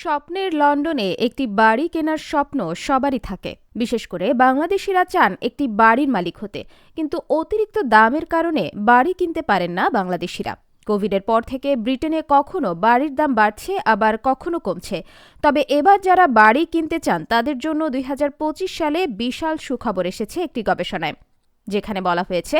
স্বপ্নের লন্ডনে একটি বাড়ি কেনার স্বপ্ন সবারই থাকে। বিশেষ করে বাংলাদেশিরা চান একটি বাড়ির মালিক হতে, কিন্তু অতিরিক্ত দামের কারণে বাড়ি কিনতে পারেন না বাংলাদেশিরা। কোভিডের পর থেকে ব্রিটেনে কখনো বাড়ির দাম বাড়ছে, আবার কখনো কমছে। তবে এবার যারা বাড়ি কিনতে চান, তাদের জন্য দুই হাজার পঁচিশ সালে বিশাল সুখবর এসেছে একটি গবেষণায়। যেখানে বলা হয়েছে,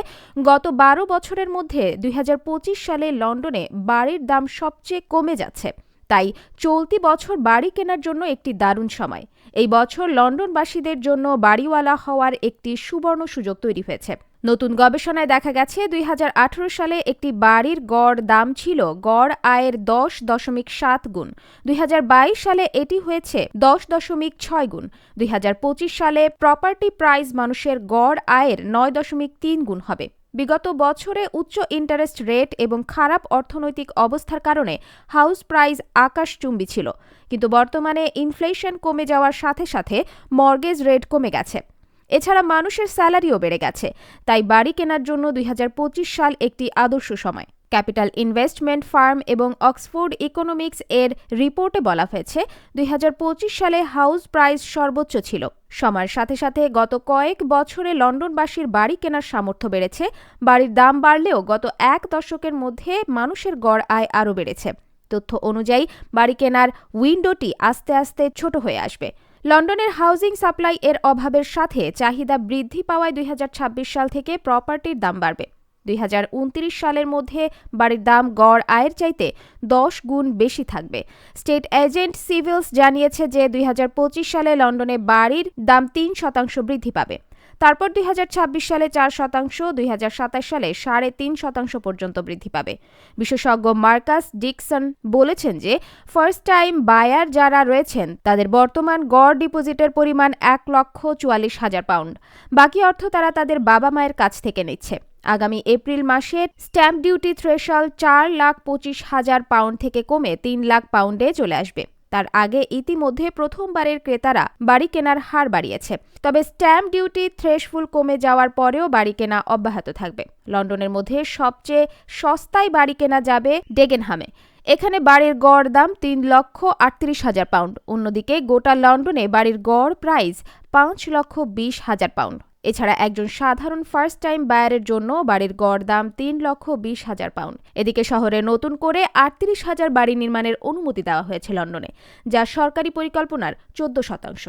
গত বারো বছরের মধ্যে দুই হাজার পঁচিশ সালে লন্ডনে বাড়ির দাম সবচেয়ে কমে যাচ্ছে। তাই চলতি বছর বাড়ি কেনার জন্য একটি দারুণ সময়। এই বছর লন্ডনবাসীদের জন্য বাড়িওয়ালা হওয়ার একটি সুবর্ণ সুযোগ তৈরি হয়েছে। নতুন গবেষণায় দেখা গেছে, দুই হাজার আঠারো সালে একটি বাড়ির গড় দাম ছিল গড় আয়ের দশ দশমিক সাত গুণ। দুই হাজার বাইশ সালে এটি হয়েছে দশ দশমিক ছয় গুণ। দুই হাজার পঁচিশ সালে প্রপার্টি প্রাইস মানুষের গড় আয়ের নয় দশমিক তিন গুণ হবে। বিগত বছরে উচ্চ ইন্টারেস্ট রেট এবং খারাপ অর্থনৈতিক অবস্থার কারণে হাউস প্রাইস আকাশচুম্বী ছিল। কিন্তু বর্তমানে ইনফ্লেশন কমে যাওয়ার সাথে সাথে মর্গেজ রেট কমে গেছে। এছাড়া মানুষের স্যালারিও বেড়ে গেছে। তাই বাড়ি কেনার জন্য দুই হাজার পঁচিশ সাল একটি আদর্শ সময়। ক্যাপিটাল ইনভেস্টমেন্ট ফার্ম এবং অক্সফোর্ড ইকোনমিক্স এর রিপোর্টে বলা হয়েছে, দুই হাজার পঁচিশ সালে হাউস প্রাইস সর্বোচ্চ ছিল। সময়ের সাথে সাথে গত কয়েক বছরে লন্ডনবাসীর বাড়ি কেনার সামর্থ্য বেড়েছে। বাড়ির দাম বাড়লেও গত এক দশকের মধ্যে মানুষের গড় আয় আরও বেড়েছে। তথ্য অনুযায়ী, বাড়ি কেনার উইন্ডোটি আস্তে আস্তে ছোট হয়ে আসবে। লন্ডনের হাউজিং সাপ্লাই এর অভাবের সাথে চাহিদা বৃদ্ধি পাওয়ায় দুই হাজার ছাব্বিশ সাল থেকে প্রপার্টির দাম বাড়বে। দুই হাজার উনত্রিশ সালের মধ্যে বাড়ির দাম গড় আয়ের চাইতে দশ গুণ বেশি থাকবে। স্টেট এজেন্ট সিভিলস জানিয়েছে যে দুই হাজার পঁচিশ সালে লন্ডনে বাড়ির দাম তিন শতাংশ বৃদ্ধি পাবে। তারপর দুই হাজার ছাব্বিশ সালে চার শতাংশ, দুই হাজার সাতাশ সালে সাড়ে তিন শতাংশ পর্যন্ত বৃদ্ধি পাবে। বিশেষজ্ঞ মার্কাস ডিকসন বলেছেন যে, ফার্স্ট টাইম বায়ার যারা রয়েছেন, তাদের বর্তমান গড় ডিপোজিটের পরিমাণ এক লক্ষ চুয়াল্লিশ হাজার পাউন্ড। বাকি অর্থ তারা তাদের বাবা মায়ের কাছ থেকে নিচ্ছে। আগামী এপ্রিল মাসে স্ট্যাম্প ডিউটি থ্রেশল চার লাখ পঁচিশ হাজার পাউন্ড থেকে কমে তিন লাখ পাউন্ডে চলে আসবে। তার আগে ইতিমধ্যে প্রথমবারের ক্রেতারা বাড়ি কেনার হার বাড়িয়েছে। তবে স্ট্যাম্প ডিউটি থ্রেশফুল কমে যাওয়ার পরেও বাড়ি কেনা অব্যাহত থাকবে। লন্ডনের মধ্যে সবচেয়ে সস্তায় বাড়ি কেনা যাবে ডেগেনহামে। এখানে বাড়ির গড় দাম তিন লক্ষ আটত্রিশ হাজার পাউন্ড অন্যদিকে গোটা লন্ডনে বাড়ির গড় প্রাইস পাঁচ লক্ষ বিশ হাজার পাউন্ড এছাড়া একজন সাধারণ ফার্স্ট টাইম বায়ারের জন্য বাড়ির গড় দাম তিন লক্ষ বিশ হাজার পাউন্ড এদিকে শহরে নতুন করে আটত্রিশ হাজার বাড়ি নির্মাণের অনুমতি দেওয়া হয়েছে লন্ডনে, যা সরকারি পরিকল্পনার চোদ্দ শতাংশ।